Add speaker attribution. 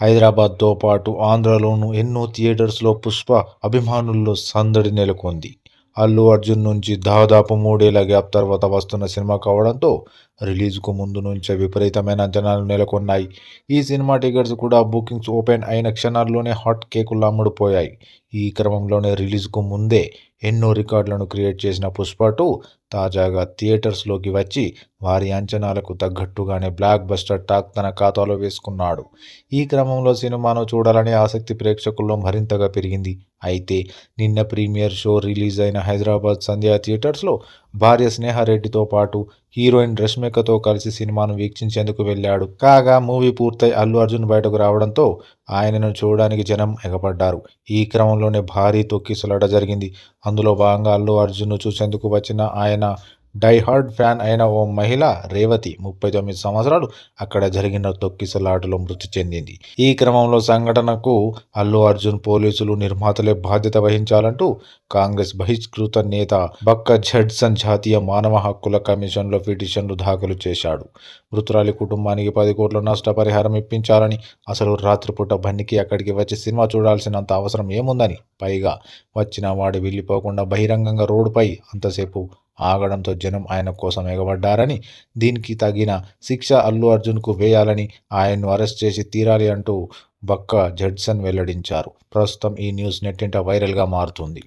Speaker 1: హైదరాబాద్తో పాటు ఆంధ్రలోనూ ఎన్నో థియేటర్స్లో పుష్ప అభిమానుల్లో సందడి నెలకొంది. అల్లు అర్జున్ నుంచి దాదాపు మూడేళ్ళ గ్యాప్ తర్వాత వస్తున్న సినిమా కావడంతో రిలీజ్కు ముందు నుంచే విపరీతమైన అంచనాలు నెలకొన్నాయి. ఈ సినిమా టికెట్స్ కూడా బుకింగ్స్ ఓపెన్ అయిన క్షణాల్లోనే హాట్ కేకులు అమ్ముడుపోయాయి. ఈ క్రమంలోనే రిలీజ్కు ముందే ఎన్నో రికార్డులను క్రియేట్ చేసిన పుష్ప టూ తాజాగా థియేటర్స్లోకి వచ్చి వారి అంచనాలకు తగ్గట్టుగానే బ్లాక్ బస్టర్ టాక్ తన ఖాతాలో వేసుకున్నాడు. ఈ క్రమంలో సినిమాను చూడాలనే ఆసక్తి ప్రేక్షకుల్లో మరింతగా పెరిగింది. అయితే నిన్న ప్రీమియర్ షో రిలీజ్ అయిన హైదరాబాద్ సంధ్యా థియేటర్స్లో భార్య స్నేహారెడ్డితో పాటు హీరోయిన్ రష్మికతో కలిసి సినిమాను వీక్షించేందుకు వెళ్ళాడు. కాగా మూవీ పూర్తయి అల్లు అర్జున్ బయటకు రావడంతో ఆయనను చూడడానికి జనం ఎగపడ్డారు ఈ క్రమంలోనే భారీ తొక్కిసలాట జరిగింది. అందులో భాగంగా అల్లు అర్జున్ను చూసేందుకు వచ్చిన ఆయన డైహార్డ్ ఫ్యాన్ అయిన ఓ మహిళ రేవతి ముప్పై తొమ్మిది సంవత్సరాలు అక్కడ జరిగిన తొక్కిసలాటలో మృతి చెందింది. ఈ క్రమంలో సంఘటనకు అల్లు అర్జున్ పోలీసులు నిర్మాతలే బాధ్యత వహించాలంటూ కాంగ్రెస్ బహిష్కృత నేత బక్క జడ్సన్ జాతీయ మానవ హక్కుల కమిషన్లో పిటిషన్లు దాఖలు చేశాడు. మృతురాలి కుటుంబానికి పది కోట్ల నష్టపరిహారం ఇప్పించాలని అసలు రాత్రిపూట బండికి అక్కడికి వచ్చి సినిమా చూడాల్సినంత అవసరం ఏముందని పైగా వచ్చిన వాడు వెళ్ళిపోకుండా బహిరంగంగా రోడ్డుపై అంతసేపు ఆగడంతో జనం ఆయన కోసం ఎగబడ్డారని దీనికి తగిన శిక్ష అల్లు అర్జున్కు వేయాలని ఆయన్ను అరెస్ట్ చేసి తీరాలి అంటూ బక్క జడ్సన్ వెల్లడించారు. ప్రస్తుతం ఈ న్యూస్ నెట్టింట వైరల్గా మారుతుంది.